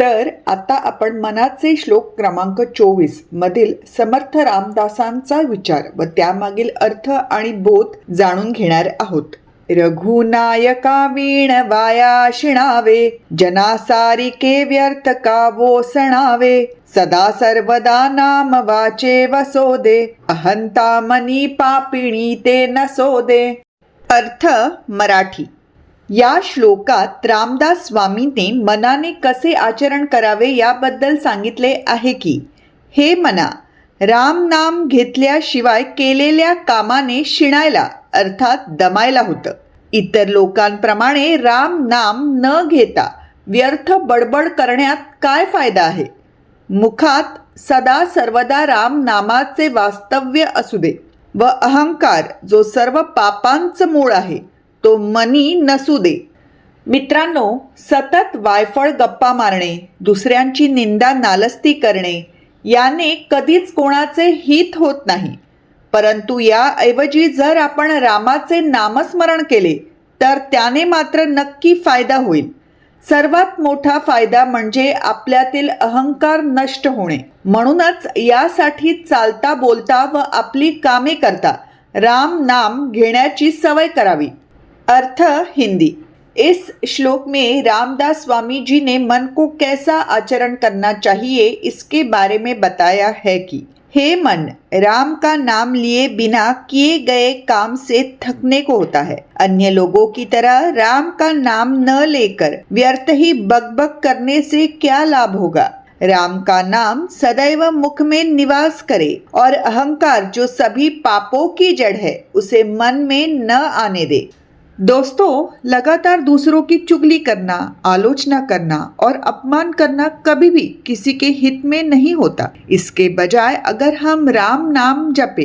तर आता आपण मनाचे श्लोक क्रमांक चोवीस मधील समर्थ रामदासांचा विचार व त्यामागील अर्थ आणि बोध जाणून घेणार आहोत. रघुनायका वीण वाया शिणावे जनासारिके व्यर्थ कावो सणावे सदा सर्वदा नाम वाचे वसोदे अहंता मनी पापिणी ते नसोदे. अर्थ मराठी. या श्लोकात रामदास स्वामींनी मनाने कसे आचरण करावे याबद्दल सांगितले आहे की हे मना राम नाम घेतल्याशिवाय केलेल्या कामाने शिणायला अर्थात दमायला होतं. इतर लोकांप्रमाणे राम नाम न घेता व्यर्थ बडबड करण्यात काय फायदा आहे? मुखात सदा सर्वदा राम नामाचे वास्तव्य असू दे व अहंकार जो सर्व पापांचं मूळ आहे तो मनी नसू दे. मित्रांनो सतत वायफळ गप्पा मारणे दुसऱ्यांची निंदा नालस्ती करणे याने कधीच कोणाचे हित होत नाही. परंतु याऐवजी जर आपण रामाचे नामस्मरण केले तर त्याने मात्र नक्की फायदा होईल. सर्वात मोठा फायदा म्हणजे आपल्यातील अहंकार नष्ट होणे. म्हणूनच यासाठी चालता बोलता व आपली कामे करता राम नाम घेण्याची सवय करावी. अर्थ हिंदी। इस श्लोक में रामदास स्वामी जी ने मन को कैसा आचरण करना चाहिए इसके बारे में बताया है कि, हे मन, राम का नाम लिए बिना किए गए काम से थकने को होता है। अन्य लोगों की तरह राम का नाम न लेकर व्यर्थ ही बकबक करने से क्या लाभ होगा? राम का नाम सदैव मुख में निवास करे और अहंकार जो सभी पापों की जड़ है, उसे मन में न आने दे। दोस्तों, लगातार दूसरों की चुगली करना, आलोचना करना और अपमान करना कभी भी किसी के हित में नहीं होता। इसके बजाय अगर हम राम नाम जपे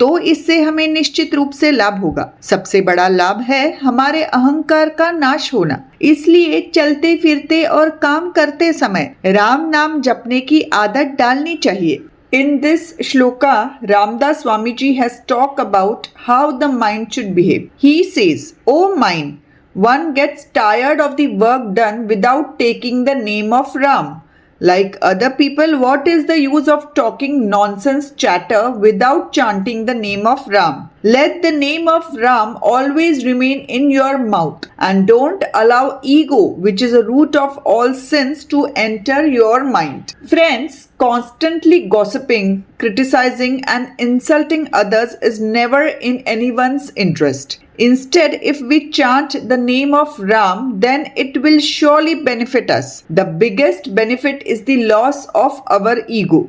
तो इससे हमें निश्चित रूप से लाभ होगा। सबसे बड़ा लाभ है हमारे अहंकार का नाश होना। इसलिए चलते फिरते और काम करते समय राम नाम जपने की आदत डालनी चाहिए। In this shloka, Ramdas Swamiji has talked about how the mind should behave. He says, O mind, one gets tired of the work done without taking the name of Ram. Like other people, what is the use of talking nonsense chatter without chanting the name of Ram? Let the name of Ram always remain in your mouth and don't allow ego, which is a root of all sins, to enter your mind. Friends, constantly gossiping, criticizing, and insulting others is never in anyone's interest. Instead, if we chant the name of Ram, then it will surely benefit us. The biggest benefit is the loss of our ego.